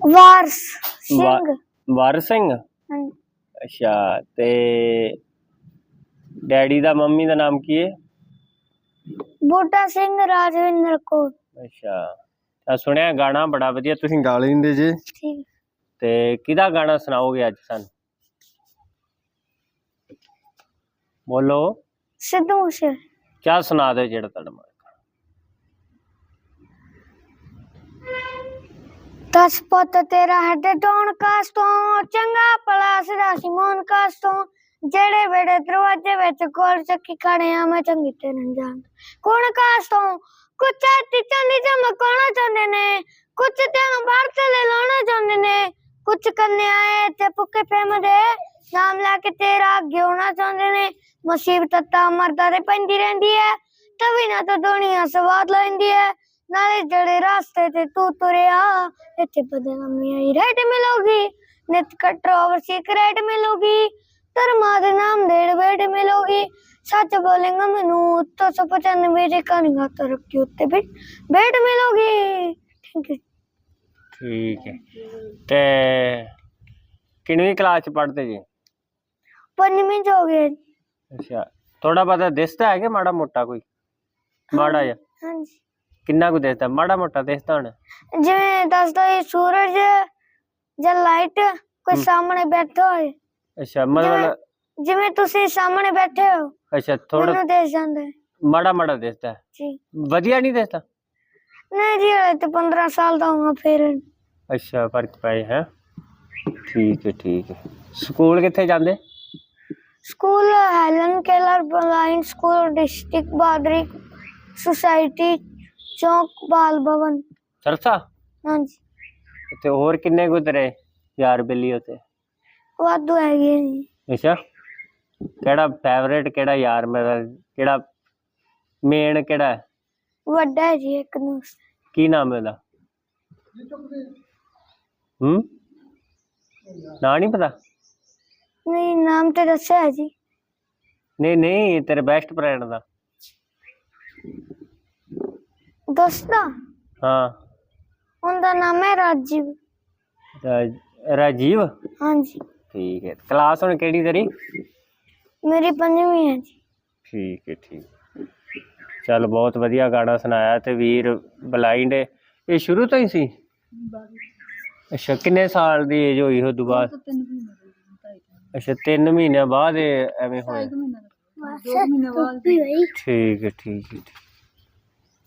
ਵਾਰਸ ਸਿੰਘ। ਵਾਰ ਸਿੰਘ? ਹਾਂਜੀ। ਅੱਛਾ ਤੇ ਡੈਡੀ ਦਾ ਮੰਮੀ ਦਾ ਨਾਮ ਕੀ ਹੈ ਬੂਟਾ ਸਿੰਘ ਰਾਜਵਿੰਦਰ ਕੌਰ। ਅੱਛਾ ਤਾਂ ਸੁਣਿਆ ਗਾਣਾ ਬੜਾ ਵਧੀਆ ਤੁਸੀਂ ਗਾ ਲੈਂਦੇ ਜੇ। ਠੀਕ। ਤੇ ਕਿਹਦਾ ਗਾਣਾ ਸੁਣਾਓਗੇ ਅੱਜ ਸਾਨੂੰ? ਬੋਲੋ। ਸਿੱਧੂ ਮੂਸੇ ਕਿਆ ਸੁਣਾ ਦਿਓ ਜਿਹੜਾ ਤੁਹਾਡਾ ਮਨ ਦਸ ਪੁੱਤ ਤੇਰਾ ਹੈਡ ਡੌਣ ਕਾਸ ਤੋਂ? ਚੰਗਾ ਭਲਾ ਸਦਾ ਸਿਮੋਨ ਕਾਸ ਤੋਂ। ਜਿਹੜੇ ਵੇੜੇ ਦਰਵਾਜ਼ੇ ਵਿੱਚ ਕੋਲ ਚੱਕੀ ਖੜੇ ਆ, ਮੈਂ ਚੰਗੀ ਤਰ੍ਹਾਂ ਜਾਣ ਕੌਣ ਕਾਸ ਤੋਂ? ਕੁਛ ਟੀਚਾਂ ਦੀ ਚਮਕਾਉਣਾ ਚਾਹੁੰਦੇ ਨੇ? ਕੁਛ ਤੈਨੂੰ ਬਾਹਰ ਚਲੇ ਲਾਉਣਾ ਚਾਹੁੰਦੇ ਨੇ? ਕੁਛ ਕੰਨੇ ਆਏ ਤੇ ਪੁੱਕੇ ਫੇਮ ਦੇ ਨਾਮ ਲੈ ਕੇ ਤੇਰਾ ਅੱਗੇ ਹੋਣਾ ਚਾਹੁੰਦੇ ਨੇ? ਮੁਸੀਬਤ ਤਾਂ ਮਰਦਾ ਤੇ ਪੈਂਦੀ ਰਹਿੰਦੀ ਹੈ, ਤਵੀ ਨਾ ਤਾਂ ਦੁਨੀਆ ਸਵਾਦ ਲੈਂਦੀ ਹੈ। ਨਾਲੇ ਜਿਹੜੇ ਰਾਸਤੇ ਤੇ ਤੂੰ ਤੁਰਿਆ ਇੱਥੇ ਬਦਨਾਮੀ ਆਈ ਰੇਟ ਮਿਲੂਗੀ। ਨਿਤ ਕੰਟਰੋਵਰਸੀ ਕਰੇਟ ਮਿਲੂਗੀ। ਧਰਮਾਂ ਦੇ ਨਾਮ ਦੇ ਵੇਟ ਮਿਲੂਗੀ। ਸੱਚ ਬੋਲੇਗਾ ਮੈਨੂੰ 395 ਦੇ ਕਹਾਣੀਆਂ ਤਰੱਕੀ ਉੱਤੇ ਵੀ ਵੇਟ ਮਿਲੂਗੀ। ਥੈਂਕ ਯੂ ਠੀਕ ਹੈ। ਤੇ ਕਿੰਨਵੀਂ ਕਲਾਸ ਚ ਪੜ੍ਹਦੇ ਜੀ? ਪੰਜਵੀਂ ਚ ਹੋ ਗਏ। ਅੱਛਾ। ਥੋੜਾ ਬਹੁਤਾ ਦਿਸਦਾ ਹੈ ਕਿ ਮਾੜਾ ਮੋਟਾ ਕੋਈ? ਮਾੜਾ ਜਿਹਾ। ਹਾਂਜੀ। ਕਿੰਨਾ ਕੁ ਦਿਸਦਾ ਮਾੜਾ ਮੋਟਾ ਦਿਸਦਾ ਹੁਣ ਜਿਵੇਂ ਦੱਸਦਾ ਇਹ ਸੂਰਜ ਜਾਂ ਲਾਈਟ ਕੋਈ ਸਾਹਮਣੇ ਬੈਠਾ ਹੋਏ ਅੱਛਾ ਮਤਲਬ ਜਿਵੇਂ ਤੁਸੀਂ ਸਾਹਮਣੇ ਬੈਠੇ ਹੋ ਅੱਛਾ ਥੋੜਾ ਮੈਨੂੰ ਦੇਖ ਜਾਂਦਾ ਹੈ। ਮਾੜਾ ਮਾੜਾ ਦਿਸਦਾ ਹੈ। ਜੀ ਵਧੀਆ ਨਹੀਂ ਦਿਸਦਾ ਨਹੀਂ ਜੀ ਹਲੇ ਤੇ 15 ਸਾਲ ਦਾ ਹਾਂ ਫਿਰ ਅੱਛਾ ਫਰਕ ਪਏ ਹੈ ਠੀਕ ਹੈ ਠੀਕ ਹੈ ਸਕੂਲ ਕਿੱਥੇ ਜਾਂਦੇ school Helen Keller blind school district ਬਾਦਰੀ society ਚੌਕ ਬਾਲ ਭਵਨ। ਸਰਸਾ? ਹਾਂਜੀ। ਤੇ ਹੋਰ ਕਿੰਨੇ ਤੇਰੇ ਯਾਰ ਬੇਲੀ ਉਤੇ? ਵਾਧੂ ਹੈਗੇ ਜੀ। ਅੱਛਾ। ਕਿਹੜਾ ਫੇਵਰੇਟ ਕਿਹੜਾ ਯਾਰ ਮੇਰਾ ਕਿਹੜਾ ਮੇਨ ਕਿਹੜਾ? ਹੈ? ਵੱਡਾ ਹੈ ਜੀ ਇੱਕ ਨੂੰ। ਕੀ ਨਾਮ ਹੈ ਉਹਦਾ? ਹੂੰ? ਨਾ ਨਹੀਂ ਪਤਾ? ਨਹੀਂ ਨਾਮ ਤੇ ਦੱਸਿਆ ਹੈ ਜੀ। ਨਹੀਂ ਨਹੀਂ ਤੇਰੇ ਬੈਸਟ ਫਰੈਂਡ ਦਾ। ਦੱਸਦਾ ਹਾਂ ਉਹਦਾ ਨਾਮ ਹੈ ਰਾਜੀਵ ਰਾ- ਰਾਜੀਵ ਹਾਂਜੀ ਠੀਕ ਹੈ ਕਲਾਸ ਹੁਣ ਕਿਹੜੀ ਤੇਰੀ ਮੇਰੀ ਪੰਜਵੀਂ ਹੈ ਜੀ ਠੀਕ ਹੈ ਠੀਕ ਚੱਲ ਬਹੁਤ ਵਧੀਆ ਗਾਣਾ ਸੁਣਾਇਆ ਤੇ ਵੀਰ ਬਲਾਈਂਡ ਇਹ ਸ਼ੁਰੂ ਤੋਂ ਹੀ ਸੀ ਅੱਛਾ ਕਿੰਨੇ ਸਾਲ ਦੀ ਏਜ ਹੋਈ ਉਹ ਤੋਂ ਬਾਅਦ ਅੱਛਾ 3 ਮਹੀਨਿਆਂ ਬਾਅਦ ਇਹ ਐਵੇਂ ਹੋਇਆ ਠੀਕ ਹੈ ਠੀਕ ਹੈ ਠੀਕ।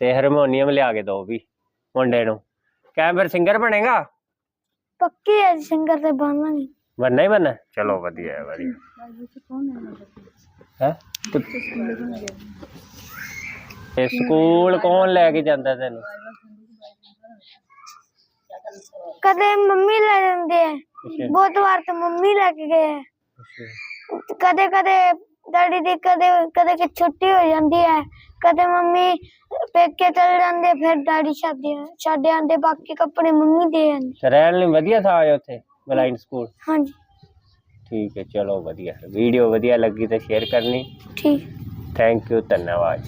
ਤੇ ਹਾਰਮੋਨੀਅਮ ਲਿਆ ਕੇ ਦੋ ਵੀ ਮੁੰਡੇ ਨੂੰ ਕਹਿ ਫਿਰ ਸਿੰਗਰ ਬਣੇਗਾ ਪੱਕੀ ਹੈ ਸਿੰਗਰ ਤੇ ਬਣਾਂਗੇ ਬਣਨਾ ਹੀ ਬਣਨਾ ਚਲੋ ਵਧੀਆ ਹੈ ਵਧੀਆ ਹੈ ਤੇ ਸਕੂਲ ਕੌਣ ਲੈ ਕੇ ਜਾਂਦਾ ਤੈਨੂੰ ਕਦੇ ਮੰਮੀ ਲੈ ਜਾਂਦੇ ਹੈ ਅੱਛਾ ਬਹੁਤ ਵਾਰ ਤਾਂ ਮੰਮੀ ਲੈ ਕੇ ਗਏ ਹੈ ਅੱਛਾ ਕਦੇ ਕਦੇ ਡੈਡੀ ਦੀ ਕਦੇ ਕਦੇ ਕਿ ਛੁੱਟੀ ਹੋ ਜਾਂਦੀ ਹੈ ਕਦੇ ਮੰਮੀ ਪੇਕੇ ਚਲ ਜਾਂਦੇ ਫਿਰ ਡੈਡੀ ਛੱਡ ਛੱਡ ਆਂਦੇ ਬਾਕੀ ਕੱਪੜੇ ਮੰਮੀ ਦੇ ਜਾਂਦੇ ਤੇ ਰਹਿਣ ਲਈ ਵਧੀਆ ਥਾਂ ਹੈ ਉੱਥੇ ਬਲਾਈਂਡ ਸਕੂਲ? ਹਾਂਜੀ। ਠੀਕ ਹੈ ਚਲੋ ਵਧੀਆ। ਵੀਡੀਓ ਵਧੀਆ ਲੱਗੀ ਤਾਂ ਸ਼ੇਅਰ ਕਰਨੀ। ਠੀਕ। ਥੈਂਕ ਯੂ ਧੰਨਵਾਦ।